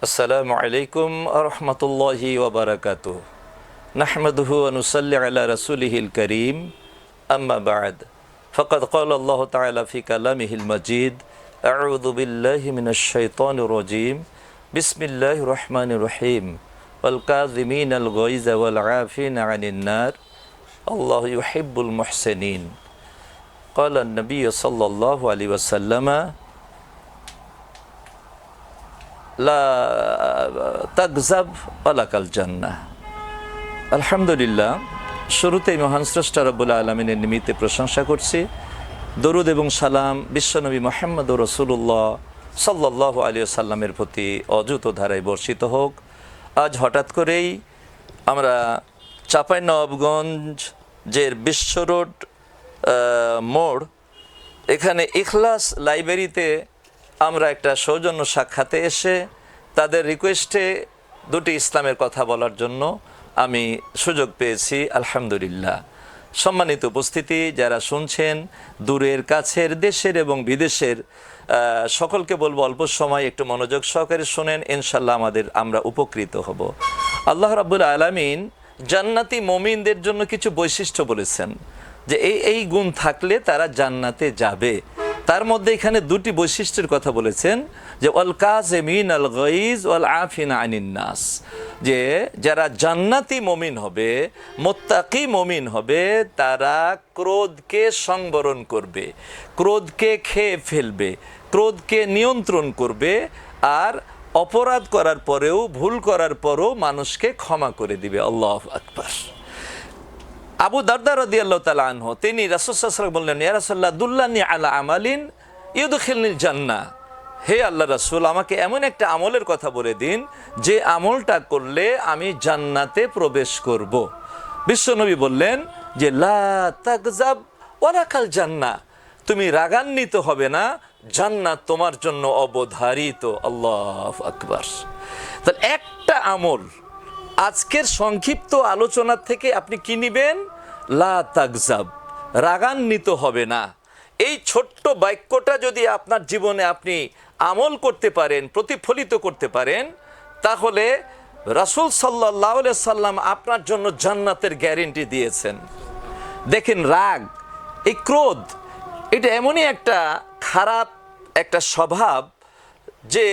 السلام عليكم ورحمة الله وبركاته. نحمده ونصلي على رسوله الكريم. أما بعد فقد قال الله تعالى في كلامه المجيد أعوذ بالله من الشيطان الرجيم. بسم الله الرحمن الرحيم. والكاظمين الغيظ والعافين عن النار. الله يحب المحسنين. قال النبي صلى الله عليه وسلم তাকজাব আলহামদুলিল্লাহ, শুরুতেই মহান স্রষ্টা রব্বুল আলমিনের নিমিত্তে প্রশংসা করছি। দরুদ এবং সালাম বিশ্বনবী মোহাম্মদ রসুল্লাহ সাল্লাহ আলী সাল্লামের প্রতি অযুত ধারায় বর্ষিত হোক। আজ হঠাৎ করেই আমরা চাপাই নবগঞ্জ যে বিশ্ব রোড মোড়, এখানে ইখলাস লাইব্রেরিতে আমরা একটা সৌজন্য সাক্ষাতে এসে তাদের রিকোয়েস্টে দুটি ইসলামের কথা বলার জন্য আমি সুযোগ পেয়েছি, আলহামদুলিল্লাহ। সম্মানিত উপস্থিতি, যারা শুনছেন, দূরের, কাছের, দেশের এবং বিদেশের সকলকে বলব অল্প সময় একটু মনোযোগ সহকারে শোনেন ইনশাল্লাহ আমাদের আমরা উপকৃত হব। আল্লাহ রাবুল আলামিন জান্নাতি মমিনদের জন্য কিছু বৈশিষ্ট্য বলেছেন যে, এই এই গুণ থাকলে তারা জান্নাতে যাবে। তার মধ্যে এখানে দুটি বৈশিষ্ট্যের কথা বলেছেন যে অল কাজেমিন আল গইজ ওয়াল আফিন আনিন নাস। যে, যারা জান্নাতি মমিন হবে, মোত্তাকি মমিন হবে, তারা ক্রোধকে সংবরণ করবে, ক্রোধকে খেয়ে ফেলবে, ক্রোধকে নিয়ন্ত্রণ করবে, আর অপরাধ করার পরেও, ভুল করার পরও মানুষকে ক্ষমা করে দিবে। আল্লাহ আকবার। আবু দারদা রদি আল্লাহ তালা তিনি রাসুসাল্লাম বললেন, ইয়া রাসুল্লাহ দুল্লানি আলা আমালিন ইউদখিলনিল জান্না। হে আল্লাহ রাসুল, আমাকে এমন একটা আমলের কথা বলে দিন, যে আমলটা করলে আমি জান্নাতে প্রবেশ করব। বিশ্বনবী বললেন যে, লা জান্না। তুমি রাগান্বিত হবে না, জান্নাত তোমার জন্য অবধারিত। আল্লাহ আকবার। তাহলে একটা আমল আজকের সংক্ষিপ্ত আলোচনা থেকে আপনি কি নিবেন? লা রাগান্বিত হবে না। এই ছোট্ট বাক্যটা যদি আপনার জীবনে আপনি আমল করতে পারেন, প্রতিফলিত করতে পারেন, তাহলে রাসূল সাল্লাহ সাল্লাম আপনার জন্য জান্নাতের গ্যারেন্টি দিয়েছেন। দেখেন রাগ, এই ক্রোধ, এটা এমনই একটা খারাপ একটা স্বভাব যে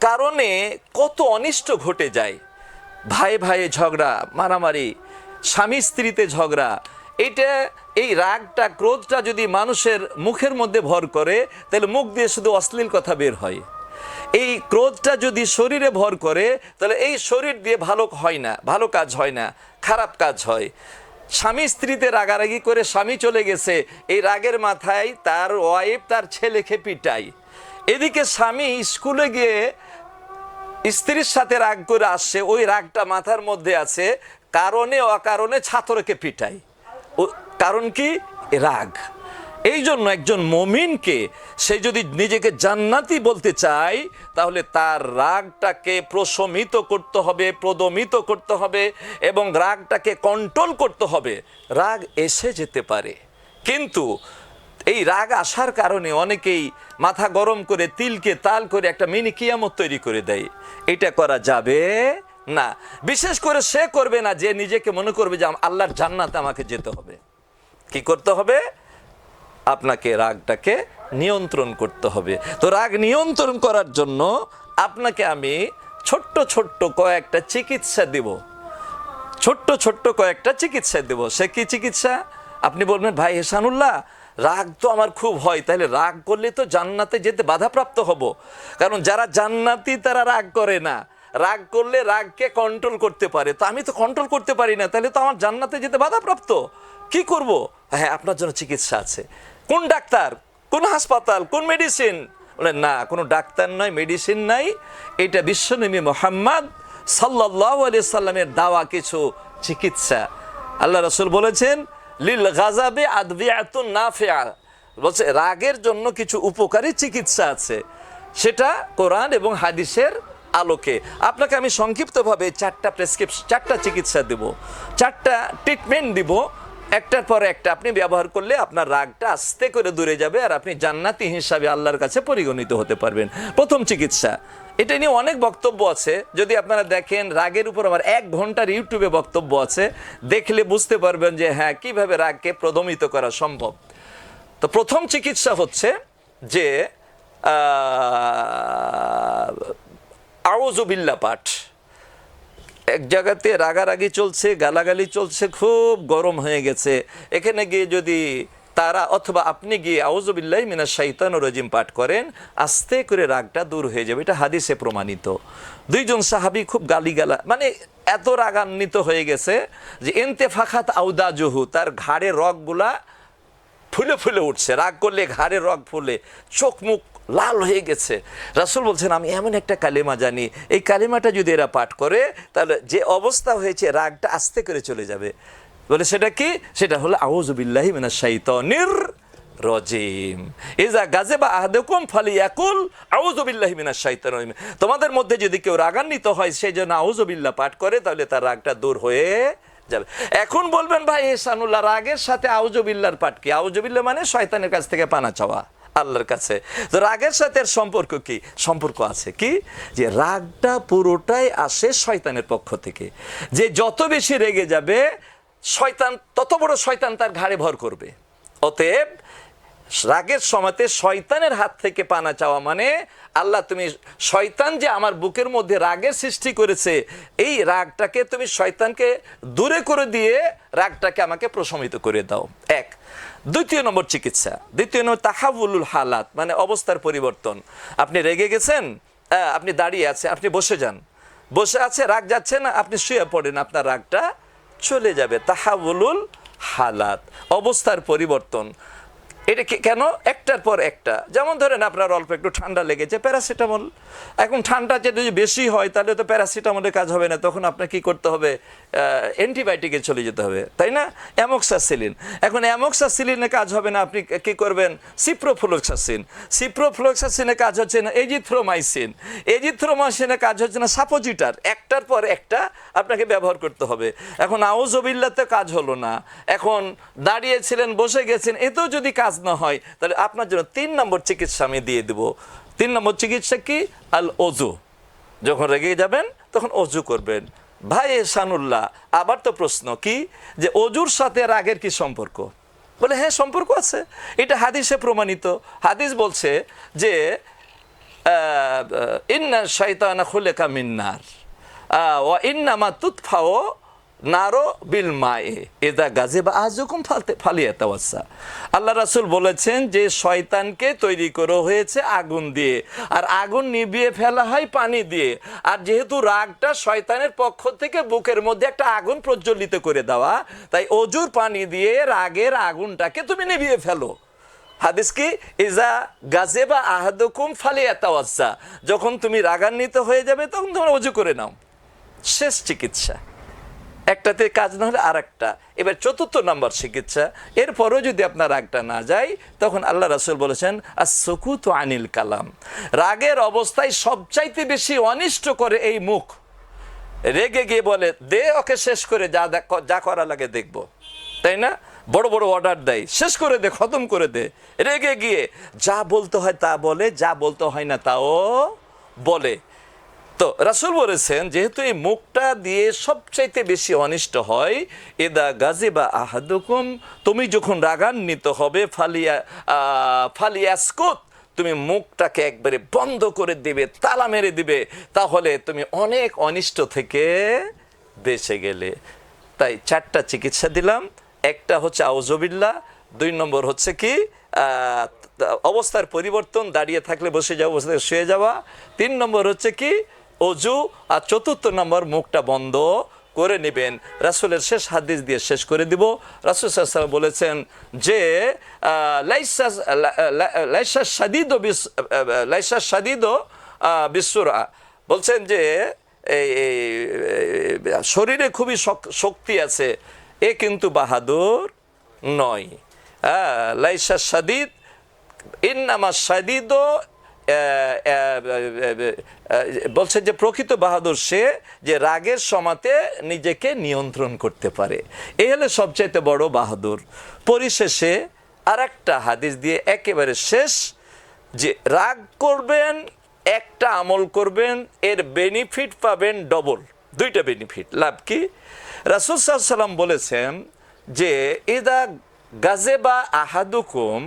কারণে কত অনিষ্ট ঘটে যায়। ভাই ভাইয়ে ঝগড়া, মারামারি স্বামী স্ত্রীতে ঝগড়া। এইটা, এই রাগটা, ক্রোধটা যদি মানুষের মুখের মধ্যে ভর করে, তাহলে মুখ দিয়ে শুধু অশ্লীল কথা বের হয়। এই ক্রোধটা যদি শরীরে ভর করে, তাহলে এই শরীর দিয়ে ভালো হয় না, ভালো কাজ হয় না, খারাপ কাজ হয়। স্বামী স্ত্রীতে রাগারাগি করে স্বামী চলে গেছে, এই রাগের মাথায় তার ওয়াইফ, তার ছেলেকে পিটায়। এদিকে স্বামী স্কুলে গিয়ে স্ত্রীর সাথে রাগ করে আসছে, ওই রাগটা মাথার মধ্যে আছে কারণে, অকারণে ছাত্রকে পিটায় কারণ কি? রাগ। এই জন্য একজন মমিনকে সে যদি নিজেকে জান্নাতি বলতে চায় তাহলে তার রাগটাকে প্রশমিত করতে হবে, প্রদমিত করতে হবে এবং রাগটাকে কন্ট্রোল করতে হবে। রাগ এসে যেতে পারে। কিন্তু এই রাগ আসার কারণে অনেকেই মাথা গরম করে, তিলকে তাল করে একটা মিনি কিয়ামত তৈরি করে দেয়। এটা করা যাবে না, বিশেষ করে সে করবে না যে নিজেকে মনে করবে যে আল্লাহর জান্নাতে আমাকে যেতে হবে। কি করতে হবে? আপনাকে রাগটাকে নিয়ন্ত্রণ করতে হবে। তো রাগ নিয়ন্ত্রণ করার জন্য আপনাকে আমি ছোট্ট ছোট্ট কয়েকটা চিকিৎসা দেব। ছোট্ট ছোট্ট কয়েকটা চিকিৎসা দেব। সে কি চিকিৎসা? আপনি বলবেন, ভাই হেসানুল্লাহ রাগ তো আমার খুব হয়। তাহলে রাগ করলে তো জান্নাতে যেতে বাধাপ্রাপ্ত হব। কারণ যারা জান্নাতি তারা রাগ করে না। রাগ করলে রাগকে কন্ট্রোল করতে পারে। তো আমি তো কন্ট্রোল করতে পারি না, তাহলে তো আমার জান্নাতে যেতে বাধাপ্রাপ্ত। কি করব? হ্যাঁ আপনার জন্য চিকিৎসা আছে। কোন ডাক্তার? কোন হাসপাতাল? কোন মেডিসিন বলে, না, কোনো ডাক্তার নয় মেডিসিন নাই। এটা বিশ্বনবী মোহাম্মদ সাল্লাহ আলি সাল্লামের দাওয়া কিছু চিকিৎসা। আল্লাহ রসুল বলেছেন, লিল গাজাবে আদবিয়াতুন নাফিয়া বলছে, রাগের জন্য কিছু উপকারী চিকিৎসা আছে। সেটা কোরআন এবং হাদিসের আলোকে। আপনাকে আমি সংক্ষিপ্তভাবে চারটা প্রেসক্রিপশন চারটা চিকিৎসা দেব। চারটা ট্রিটমেন্ট দিব। একটার পর একটা আপনি ব্যবহার করলে আপনার রাগটা আস্তে করে দূরে যাবে আর আপনি জান্নাতি হিসাবে আল্লাহর কাছে পরিগণিত হতে পারবেন। প্রথম চিকিৎসা। এটা নিয়ে অনেক বক্তব্য আছে। যদি আপনারা দেখেন রাগের উপর আমার এক ঘণ্টার ইউটিউবে বক্তব্য আছে, দেখলে বুঝতে পারবেন যে হ্যাঁ কীভাবে রাগকে প্রদমিত করা সম্ভব। তো প্রথম চিকিৎসা হচ্ছে যে আওজবিল্লা পাঠ। এক জায়গাতে রাগারাগি চলছে, গালাগালি চলছে, খুব গরম হয়ে গেছে। এখানে গিয়ে যদি তারা অথবা আপনি গিয়ে আউজবিল্লাহ মিনা শাইতান রজিম পাঠ করেন, আস্তে করে রাগটা দূর হয়ে যাবে। এটা হাদিসে প্রমাণিত। দুইজন সাহাবি খুব গালিগালা মানে এত রাগান্বিত হয়ে গেছে যে এনতে ফাখাত আউদা জহু তার ঘাড়ের রগগুলা ফুলে ফুলে উঠছে। রাগ করলে ঘাড়ে রগ ফুলে, চোখ মুখ লাল হয়ে গেছে। রাসুল বলছেন, আমি এমন একটা কালেমা জানি, এই কালেমাটা যদি এরা পাঠ করে, তাহলে যে অবস্থা হয়েছে, রাগটা আস্তে করে চলে যাবে। বলে, সেটা কি? সেটা হলো আউজবিল্লাহি মিনাশ শাইতানির রজিম। ইজা গাজেবা আহাদুকুম ফালিয়াকুল আউযুবিল্লাহি মিনাশ শাইতানির রজিম। তোমাদের মধ্যে যদি কেউ রাগান্বিত হয় সেই জন্য আউযুবিল্লাহ পাঠ করে, তাহলে তার রাগটা দূর হয়ে যাবে। এখন বলবেন, ভাই, এহসানুল্লাহ, রাগের সাথে আউজবিল্লার পাঠ কি? আউজবিল্লা মানে শয়তানের কাছ থেকে পানা চাওয়া। আল্লাহর কাছে। তো রাগের সাথে এর সম্পর্ক কি? সম্পর্ক আছে কি? যে রাগটা পুরোটাই আসে শয়তানের পক্ষ থেকে। যে যত বেশি রেগে যাবে, শয়তান, তত বড় শয়তান তার ঘাড়ে ভর করবে। অতএব, রাগের সময়তে শয়তানের হাত থেকে পানা চাওয়া মানে আল্লাহ তুমি শয়তান যে আমার বুকের মধ্যে রাগের সৃষ্টি করেছে, এই রাগটাকে তুমি শয়তানকে দূরে করে দিয়ে রাগটাকে আমাকে প্রশমিত করে দাও। এক দ্বিতীয় নম্বর চিকিৎসা। দ্বিতীয় নম্বর তাহাবুলুল হালাত মানে অবস্থার পরিবর্তন। আপনি রেগে গেছেন আপনি দাঁড়িয়ে আছে, আপনি বসে যান। বসে আছে, রাগ যাচ্ছে না, আপনি শুয়ে পড়েন, আপনার রাগটা চলে যাবে। তাহাবুলুল হালাত, অবস্থার পরিবর্তন। এটা কেন? একটার পর একটা। যেমন ধরেন আপনার অল্প একটু ঠান্ডা লেগেছে, প্যারাসিটামল। এখন ঠান্ডা যদি বেশি হয়, তাহলে তো প্যারাসিটামলের কাজ হবে না, তখন আপনার কি করতে হবে? অ্যান্টিবায়োটিকে চলে যেতে হবে, তাই না? অ্যামোক্সাসিলিন। এখন অ্যামোক্সাসিলিনে কাজ হবে না, আপনি কি করবেন? সিপ্রোফ্লোক্সাসিন। সিপ্রোফ্লোক্সাসিনে কাজ হচ্ছে না এজিথ্রোমাইসিন। এজিথ্রোমাইসিনে কাজ হচ্ছে না সাপোজিটার। একটার পর একটা আপনাকে ব্যবহার করতে হবে। এখন আউজবিল্লাতে কাজ হলো না। এখন দাঁড়িয়েছিলেন, বসে গেছেন, এতেও যদি কাজ না হয়, তাহলে আপনার জন্য তিন নম্বর চিকিৎসা আমি দিয়ে দেব। তিন নম্বর চিকিৎসা কি? আল ওজু যখন রেগে যাবেন, তখন অজু করবেন। ভাই এহসানুল্লাহ আবার তো প্রশ্ন কি? যে অজুর সাথে রাগের কি সম্পর্ক? বলে হ্যাঁ সম্পর্ক আছে। এটা হাদিসে প্রমাণিত। হাদিস বলছে যে ইন্না শয়তানা খুলেকা মিন্নার ও ইন্নামা তুৎফাও নারো বিল মায়ে, এদা গাজে বা আজুকুম ফালতে ফালিয়া তাওয়াসা। আল্লাহ রাসুল বলেছেন যে শয়তানকে তৈরি করা হয়েছে আগুন দিয়ে, আর আগুন নিভিয়ে ফেলা হয় পানি দিয়ে। আর যেহেতু রাগটা শয়তানের পক্ষ থেকে বুকের মধ্যে একটা আগুন প্রজ্বলিত করে দেওয়া, তাই অজুর পানি দিয়ে রাগের আগুনটাকে তুমি নিভিয়ে ফেলো। হাদিস কি? ইজা গাজে গাজেবা আহাদুকুম ফালিয়া তাওয়াসা। যখন তুমি রাগান্বিত হয়ে যাবে, তখন তোমরা অজু করে নাও। শেষ চিকিৎসা। একটাতে কাজ না হলে আর একটা এবার চতুর্থ নম্বর চিকিৎসা। এরপরও যদি আপনার রাগটা না যায়, তখন আল্লাহ রাসুল বলেছেন আর সকুত আনিল কালাম। রাগের অবস্থায় সবচাইতে বেশি অনিষ্ট করে এই মুখ। রেগে গিয়ে বলে, দে, ওকে শেষ করে যা যা করা লাগে দেখব। তাই না? বড় বড় অর্ডার দেয়, শেষ করে দে, খতম করে দে। রেগে গিয়ে যা বলতে হয় তা বলে, যা বলতে হয় না তাও বলে। তো রাসুল বলেছেন, যেহেতু এই মুখটা দিয়ে সবচাইতে বেশি অনিষ্ট হয় এদা গাজে বা আহাদুকুম, তুমি যখন রাগান্বিত হবে, ফালিয়া ফালিয়াসকোত, তুমি মুখটাকে একবারে বন্ধ করে দিবে, তালা মেরে দিবে, তাহলে তুমি অনেক অনিষ্ট থেকে বেঁচে গেলে। তাই চারটা চিকিৎসা দিলাম। একটা হচ্ছে আউজবিল্লা দুই নম্বর হচ্ছে কি অবস্থার পরিবর্তন, দাঁড়িয়ে থাকলে বসে যাওয়া বসে শুয়ে যাওয়া। তিন নম্বর হচ্ছে কি অজু আর চতুর্থ নম্বর মুখটা বন্ধ করে নেবেন। রাসুলের শেষ হাদিস দিয়ে শেষ করে দিব। রাসুল সাল্লাম বলেছেন যে লাইসা সাদিদ লাইসা বিশ্বরা বলছেন যে, এই শরীরে খুবই শক্তি আছে। এ কিন্তু বাহাদুর নয়। লাইসা সাদিদ ইন্নামা সাদিদ বলছে যে প্রকৃত বাহাদুর সে যে রাগের সমাতে নিজেকে নিয়ন্ত্রণ করতে পারে। এই হলো সবচাইতে বড় বাহাদুর। পরিশেষে আর একটা হাদিস দিয়ে একেবারে শেষ যে রাগ করবেন, একটা আমল করবেন, এর বেনিফিট পাবেন ডবল দুইটা বেনিফিট লাভ কি? রাসুল সাল্লাম বলেছেন যে এদা গাজেবা আহাদুকুম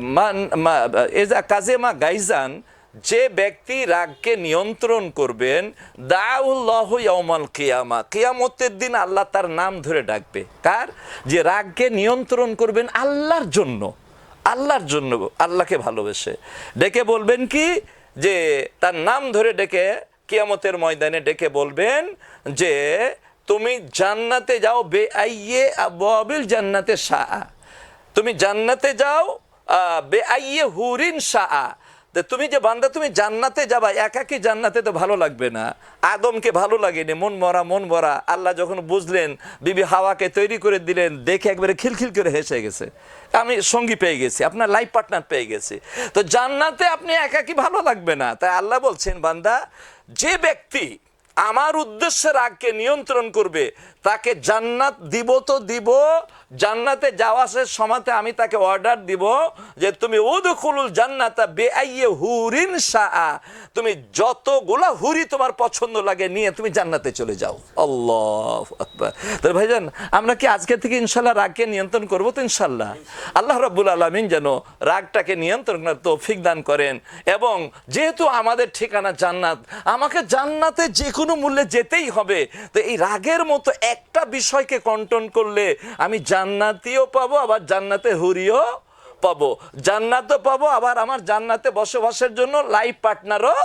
মান- এজা কাজেমা গাইজান যে ব্যক্তি রাগকে নিয়ন্ত্রণ করবেন, দাউল্লাহ ইয়ামাল কিয়ামা, কিয়ামতের দিন আল্লাহ তার নাম ধরে ডাকবে। কার? যে রাগকে নিয়ন্ত্রণ করবেন আল্লাহর জন্য আল্লাহর জন্য আল্লাহকে ভালোবেসে। ডেকে বলবেন কি? যে তার নাম ধরে ডেকে কিয়ামতের ময়দানে ডেকে বলবেন যে, তুমি জান্নাতে যাও, বে আইয়ে আবিল জান্নাতে শাহ তুমি জান্নাতে যাও বে আইয়ে হুরিন তুমি যে বান্দা, তুমি জান্নাতে যাবা, একাকি জান্নাতে তো ভালো লাগবে না। আদমকে ভালো লাগেনি, মন মরা মন মরা। আল্লাহ যখন বুঝলেন, বিবি হাওয়াকে তৈরি করে দিলেন, দেখে একবারে খিলখিল করে হেসে গেছে। আমি সঙ্গী পেয়ে গেছি, আপনার লাইফ পার্টনার পেয়ে গেছি। তো জান্নাতে আপনি একাকি ভালো লাগবে না। তাই আল্লাহ বলছেন, বান্দা, যে ব্যক্তি আমার উদ্দেশ্যের রাগকে নিয়ন্ত্রণ করবে তাকে জান্নাত দিব তো দিব, জান্নাতে যাওয়া শেষ আমি তাকে অর্ডার দিব যে তুমি উদখুলুল জান্নাতা বেআইয়ে হুরিন শাহ তুমি যতগুলা হুরি তোমার পছন্দ লাগে নিয়ে তুমি জান্নাতে চলে যাও। আল্লাহ তাহলে ভাইজান, আমরা কি আজকে থেকে ইনশাল্লাহ রাগকে নিয়ন্ত্রণ করব তো ইনশাল্লাহ আল্লাহ রাব্বুল আলমিন যেন রাগটাকে নিয়ন্ত্রণ করার তৌফিক দান করেন এবং যেহেতু আমাদের ঠিকানা জান্নাত, আমাকে জান্নাতে যে কোনো মূল্যে যেতেই হবে, তো এই রাগের মতো একটা বিষয়কে কন্ট্রোল করলে আমি জান্নাতিও পাবো, আবার জান্নাতে হুরিও পাবো। জান্নাতও পাবো, আবার আমার জান্নাতে বসবাসের জন্য লাইফ পার্টনারও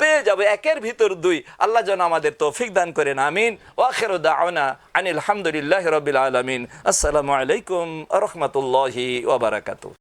পেয়ে যাবে। একের ভিতর দুই। আল্লাহ যেন আমাদের তৌফিক দান করেন, আমিন। ওয়াখের দাওনা আনিল হামদুলিল্লাহ রবিল আলমিন। আসসালামু আলাইকুম রহমতুল্লাহি ওবরাকাতু